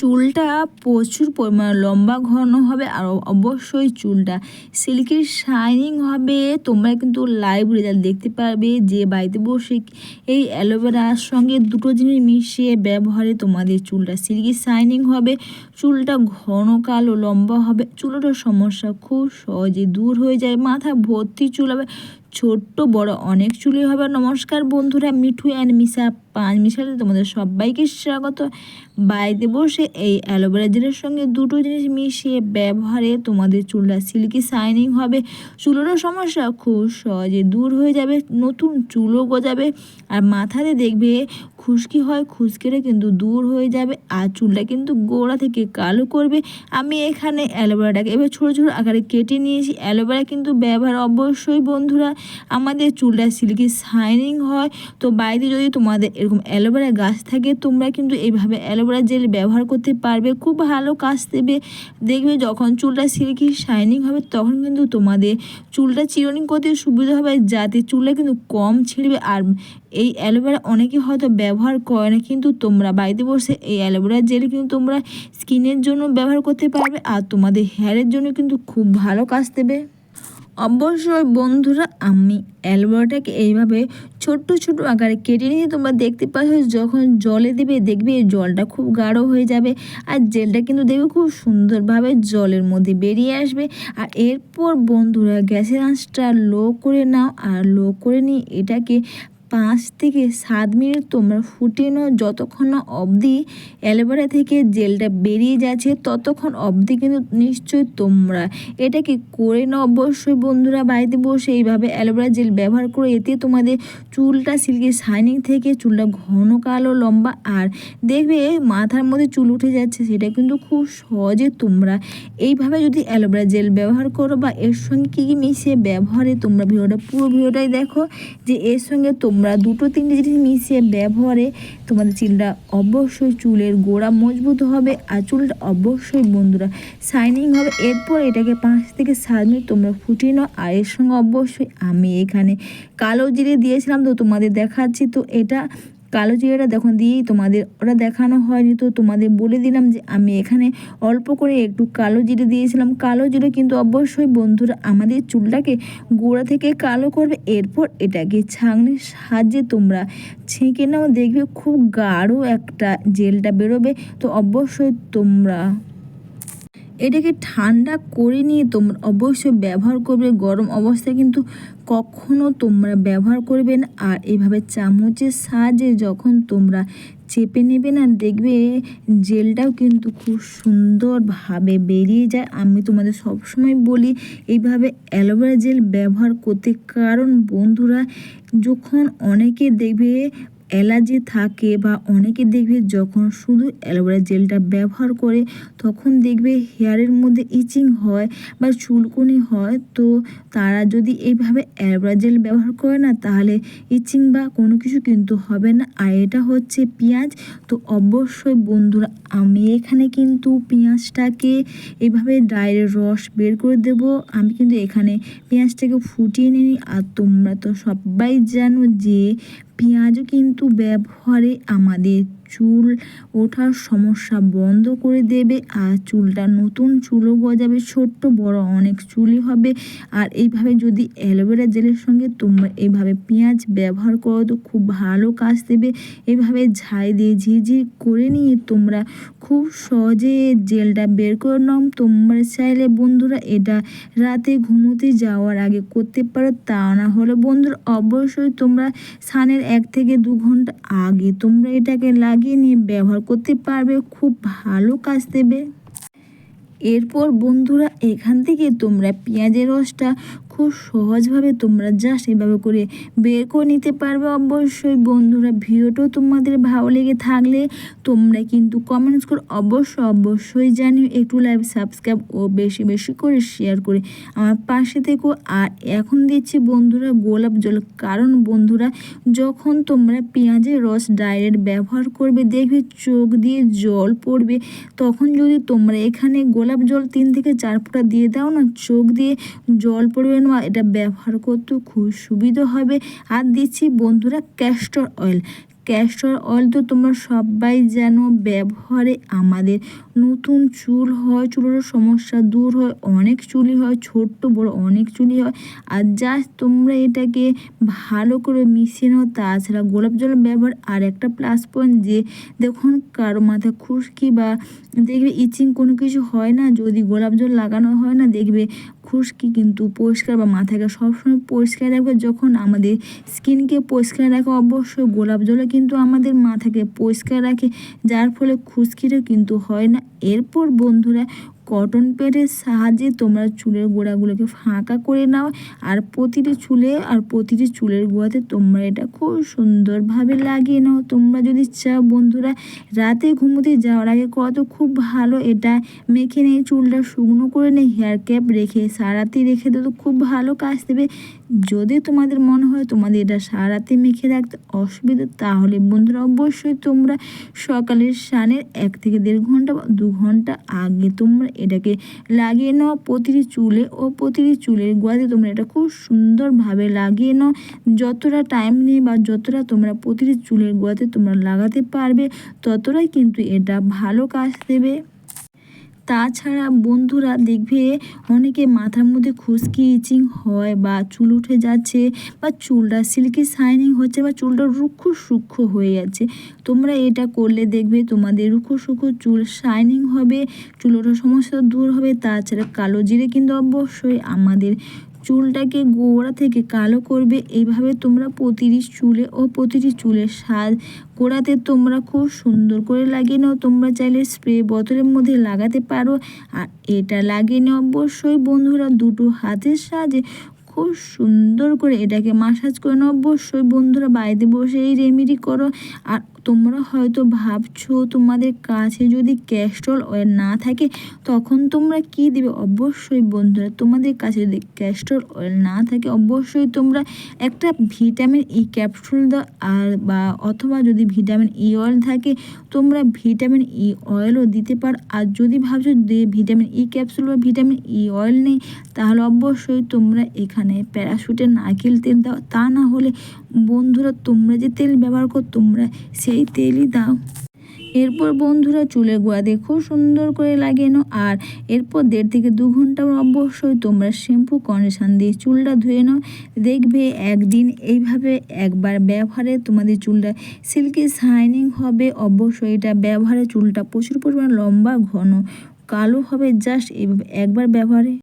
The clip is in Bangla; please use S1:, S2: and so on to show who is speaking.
S1: চুলটা প্রচুর পরিমাণে লম্বা ঘন হবে আর অবশ্যই চুলটা। সিল্কির শাইনিং হবে, তোমরা কিন্তু লাইভ রেজাল্ট দেখতে পারবে যে বাড়িতে বসে এই অ্যালোভেরার সঙ্গে দুটো জিনিস মিশিয়ে ব্যবহারে তোমাদের চুলটা সিল্কি শাইনিং হবে, চুলটা ঘন কালো লম্বা হবে। চুলটার সমস্যা খুব সহজে দূর হয়ে যায়, মাথা ভর্তি চুল হবে। ছোট্ট, বড় অনেক চুলি হবে। নমস্কার বন্ধুরা, মিঠু অ্যান্ড মিশা পাঁচ মিশালে তোমাদের সবাইকে স্বাগত। বাড়িতে বসে এই অ্যালোভেরা জেলের সঙ্গে দুটো জিনিস মিশিয়ে ব্যবহারে তোমাদের চুলটা সিল্কি শাইনিং হবে। চুলেরও সমস্যা খুব সহজে দূর হয়ে যাবে, নতুন চুলও গজাবে। আর মাথাতে দেখবে খুশকি হয়, খুশকিটা কিন্তু দূর হয়ে যাবে আর চুলটা কিন্তু গোড়া থেকে কালো করবে। আমি এখানে অ্যালোভেরাটাকে এবার ছোটো ছোটো আকারে কেটে নিয়েছি। অ্যালোভেরা কিন্তু ব্যবহার অবশ্যই বন্ধুরা, আমাদের চুলটা সিল্কি শাইনিং হয়। তো বাড়িতে যদি তোমাদের এরকম অ্যালোভেরা গাছ থাকে, তোমরা কিন্তু এইভাবে অ্যালোভেরা জেল ব্যবহার করতে পারবে। খুব ভালো কাজ দেবে। দেখবে যখন চুলটা সিল্কি শাইনিং হবে, তখন কিন্তু তোমাদের চুলটা চিরনিং করতে সুবিধা হবে, যাতে চুলটা কিন্তু কম ছিঁড়বে। আর এই অ্যালোভেরা অনেকে হয়তো ব্যবহার করে না, কিন্তু তোমরা বাড়িতে বসে এই অ্যালোভেরা জেল কিন্তু তোমরা স্কিনের জন্য ব্যবহার করতে পারবে আর তোমাদের হেয়ারের জন্য কিন্তু খুব ভালো কাজ দেবে। অবশ্যই বন্ধুরা, আমি অ্যালবাটাকে এইভাবে ছোট্ট ছোট আকারে কেটে নিয়ে তোমরা দেখতে পাচ্ছ যখন জলে দেবে দেখবে জলটা খুব গাঢ় হয়ে যাবে আর জেলটা কিন্তু দেখবে খুব সুন্দরভাবে জলের মধ্যে বেরিয়ে আসবে। আর এরপর বন্ধুরা, গ্যাসের আঁচটা লো করে নাও আর লো করে নিয়ে এটাকে পাঁচ থেকে সাত মিনিট তোমরা ফুটিয়ে নাও। যতক্ষণ না অবধি অ্যালোভেরা থেকে জেলটা বেরিয়ে যাচ্ছে, ততক্ষণ অবধি কিন্তু নিশ্চয়ই তোমরা এটাকে করে নাও। অবশ্যই বন্ধুরা, বাড়িতে বসে এইভাবে অ্যালোভেরা জেল ব্যবহার করে। এতে তোমাদের চুলটা সিল্কি শাইনিং থেকে চুলটা ঘন, কালো, লম্বা আর দেখবে মাথার মধ্যে চুল উঠে যাচ্ছে। সেটা কিন্তু খুব সহজে তোমরা এইভাবে যদি অ্যালোভেরা জেল ব্যবহার করো বা এর সঙ্গে কী কী মিশিয়ে ব্যবহারে তোমরা ভিডিওটা, পুরো ভিডিওটাই দেখো যে এর সঙ্গে তোমরা তোমরা দুটো তিনটে জিনিস মিশিয়ে ব্যবহারে তোমাদের চুলটা অবশ্যই চুলের গোড়া মজবুত হবে আর চুলটা অবশ্যই বন্ধুরা শাইনিং হবে। এরপর এটাকে পাঁচ থেকে সাত মিনিট তোমরা ফুটিয়ে নাও। আর এর সঙ্গে অবশ্যই আমি এখানে কালো জিরে দিয়েছিলাম তো তোমাদের দেখাচ্ছি। তো এটা কালো জিরাটা দেখুন দিয়েই তোমাদের ওটা দেখানো হয়নি, তো তোমাদের বলে দিলাম যে আমি এখানে অল্প করে একটু কালো জিরে দিয়েছিলাম। কালো জিরে কিন্তু অবশ্যই বন্ধুরা আমাদের চুলটাকে গোড়া থেকে কালো করবে, এরপর এটাকে ছাঁকনির সাহায্যে তোমরা ছেঁকে নাও, দেখবে খুব গাঢ় একটা জেলটা বেরোবে। তো অবশ্যই তোমরা এটাকে ঠান্ডা করে নিয়ে তোমরা অবশ্যই ব্যবহার করবে। গরম অবস্থায় কিন্তু কখনো তোমরা ব্যবহার করবে না। আর এভাবে চামচের সাহায্যে যখন তোমরা চেপে নেবে না, দেখবে জেলটাও কিন্তু খুব সুন্দরভাবে বেরিয়ে যায়। আমি তোমাদের সবসময় বলি, এইভাবে অ্যালোভেরা জেল ব্যবহার করতে। কারণ বন্ধুরা, যখন অনেকে দেখবে অ্যালার্জি থাকে বা অনেকে দেখবে যখন শুধু অ্যালোভেরা জেলটা ব্যবহার করে, তখন দেখবে হেয়ারের মধ্যে ইচিং হয় বা চুলকুনি হয়। তো তারা যদি এইভাবে অ্যালোভেরা জেল ব্যবহার করে না, তাহলে ইচিং বা কোনো কিছু কিন্তু হবে না। আর এটা হচ্ছে পেঁয়াজ। তো অবশ্যই বন্ধুরা, আমি এখানে কিন্তু পেঁয়াজটাকে এইভাবে ডায়ের রস বের করে দেব। আমি কিন্তু এখানে পেঁয়াজটাকে ফুটিয়ে নিই আর তোমরা তো সবাই জানো যে পেঁয়াজও কিন্তু ব্যবহারে আমাদের চুল ওঠার সমস্যা বন্ধ করে দেবে আর চুলটা নতুন চুলও গজাবে, ছোট্ট বড় অনেক চুলই হবে। আর এইভাবে যদি অ্যালোভেরা জেলের সঙ্গে তোমরা এইভাবে পেঁয়াজ ব্যবহার করো তো খুব ভালো কাজ দেবে। এইভাবে ঝাই দিয়ে ঝিঝি করে নিয়ে তোমরা খুব সহজে জেলটা বের করে নাও। তোমরা চাইলে বন্ধুরা এটা রাতে ঘুমোতে যাওয়ার আগে করতে পারো, তা না হলে বন্ধুরা অবশ্যই তোমরা স্নানের এক থেকে দু ঘণ্টা আগে তোমরা এটাকে লাগিয়ে নিয়ে ব্যবহার করতে পারবে, খুব ভালো কাজ দেবে। এরপর বন্ধুরা, এখান থেকে তোমরা পেঁয়াজের রসটা খুব সহজভাবে তোমরা জাস্ট এভাবে করে বের করে নিতে পারবে। অবশ্যই বন্ধুরা, ভিডিওটাও তোমাদের ভালো লেগে থাকলে তোমরা কিন্তু কমেন্টস করে অবশ্যই অবশ্যই জানিও। একটু লাইভ সাবস্ক্রাইব ও বেশি বেশি করে শেয়ার করে আমার পাশে থেকো। আর এখন দিচ্ছি বন্ধুরা গোলাপ জল। কারণ বন্ধুরা, যখন তোমরা পেঁয়াজের রস ডাইরেক্ট ব্যবহার করবে, দেখবে চোখ দিয়ে জল পড়বে। তখন যদি তোমরা এখানে গোলাপ জল তিন থেকে চার ফোঁটা দিয়ে দাও না, চোখ দিয়ে জল পড়বে না এটা ব্যবহার করতে খুব সুবিধা হবে। আর দিচ্ছি বন্ধুরা ক্যাস্টর অয়েল ক্যাস্টর অয়েল তো তোমরা সবাই জানো ব্যবহারে আমাদের নতুন চুল হয় চুলের সমস্যা দূর হয়, অনেক চুলই হয়, ছোট্ট, বড় অনেক চুলি হয়, আর জাস্ট তোমরা এটাকে ভালো করে মিশিয়ে নাও। তাছাড়া গোলাপ জল ব্যবহার আর একটা প্লাস পয়েন্ট যে দেখুন কারও মাথায় খুশকি বা দেখবে ইচিং কোনো কিছু হয় না, যদি গোলাপ জল লাগানো হয় না, দেখবে খুশকি কিন্তু পরিষ্কার বা মাথাকে সবসময় পরিষ্কার রাখবে। যখন আমাদের স্কিনকে পরিষ্কার রাখা অবশ্যই গোলাপ জলে কিন্তু আমাদের মাথাকে পরিষ্কার রাখে যার ফলে খুশকিরও কিন্তু হয় না। এরপর বন্ধুরা কটন প্যাডের সাহায্যে তোমরা চুলের গোড়াগুলোকে ফাঁকা করে নাও আর প্রতিটি চুলে আর প্রতিটি চুলের গোড়াতে তোমরা এটা খুব সুন্দরভাবে লাগিয়ে নাও। তোমরা যদি চাও বন্ধুরা রাতে ঘুমোতে যাওয়ার আগে কত খুব ভালো এটা মেখে নিয়ে চুলটা শুকনো করে নিয়ে হেয়ার ক্যাপ রেখে সারাতে রেখে দিলে তো খুব ভালো কাজ দেবে। যদি তোমাদের মনে হয় তোমাদের এটা সারাতে মেখে রাখতে অসুবিধা তাহলে বন্ধুরা অবশ্যই তোমরা সকালের সানের এক থেকে দেড় ঘণ্টা বা দু ঘণ্টা আগে তোমরা এটাকে লাগিয়ে নাও প্রতিটি চুলে ও প্রতিটি চুলের গোয়াতে তোমরা এটা খুব সুন্দরভাবে লাগিয়ে নাও। যতটা টাইম নিয়ে বা যতটা তোমরা প্রতিটি চুলের গোয়াতে তোমরা লাগাতে পারবে, ততটাই কিন্তু এটা ভালো কাজ দেবে। তাছাড়া বন্ধুরা দেখবে অনেকে মাথার মধ্যে খুশকি ইচিং হয় বা চুল উঠে যাচ্ছে বা চুলটা সিল্কি শাইনিং হচ্ছে বা চুলটা রুক্ষ সূক্ষ্ম হয়ে যাচ্ছে। তোমরা এটা করলে দেখবে তোমাদের রুক্ষ সূক্ষ্ম চুল শাইনিং হবে, চুল ওঠার সমস্যা দূর হবে, তাছাড়া কালো জিরে কিন্তু অবশ্যই আমাদের চুলটাকে গোড়া থেকে কালো করবে। এইভাবে তোমরা প্রতিটি চুলে ও প্রতিটি চুলের সাজ গোড়াতে তোমরা খুব সুন্দর করে লাগিয়ে নাও। তোমরা চাইলে স্প্রে বোতলের মধ্যে লাগাতে পারো। আর এটা লাগিয়ে নাও। অবশ্যই বন্ধুরা, দুটো হাতের সাহায্যে খুব সুন্দর করে এটাকে মাসাজ করে নাও। অবশ্যই বন্ধুরা বাড়িতে বসে এই রেমেডি করো। আর তোমরা হয়তো ভাবছ তোমাদের কাছে যদি ক্যাস্ট্রল অয়েল না থাকে, তখন তোমরা কি দিবে? অবশ্যই বন্ধুরা তোমাদের কাছে যদি ক্যাস্ট্রল অয়েল না থাকে, অবশ্যই তোমরা একটা ভিটামিন ই ক্যাপসুল দাও। আর বা অথবা যদি ভিটামিন ই অয়েল থাকে, তোমরা ভিটামিন ই অয়েলও দিতে পারো। আর যদি ভাবছ যে ভিটামিন ই ক্যাপসুল বা ভিটামিন ই অয়েল নেই, তাহলে অবশ্যই তোমরা এখানে প্যারাশুটের নারকেল তেল দাও। তা না হলে বন্ধুরা তোমরা যে তেল ব্যবহার করো, তোমরা সেই তেলই দাও। এরপর বন্ধুরা চুলের গোড়া দিয়ে খুব সুন্দর করে লাগিয়ে নাও। আর এরপর দেড় থেকে দু ঘণ্টা অবশ্যই তোমরা শ্যাম্পু, কন্ডিশন দিয়ে চুলটা ধুয়ে নাও। দেখবে একদিন এইভাবে একবার ব্যবহারে তোমাদের চুলটা সিল্কি শাইনিং হবে। অবশ্যই এটা ব্যবহারে চুলটা প্রচুর পরিমাণ লম্বা, ঘন, কালো হবে। জাস্ট এইভাবে একবার ব্যবহারে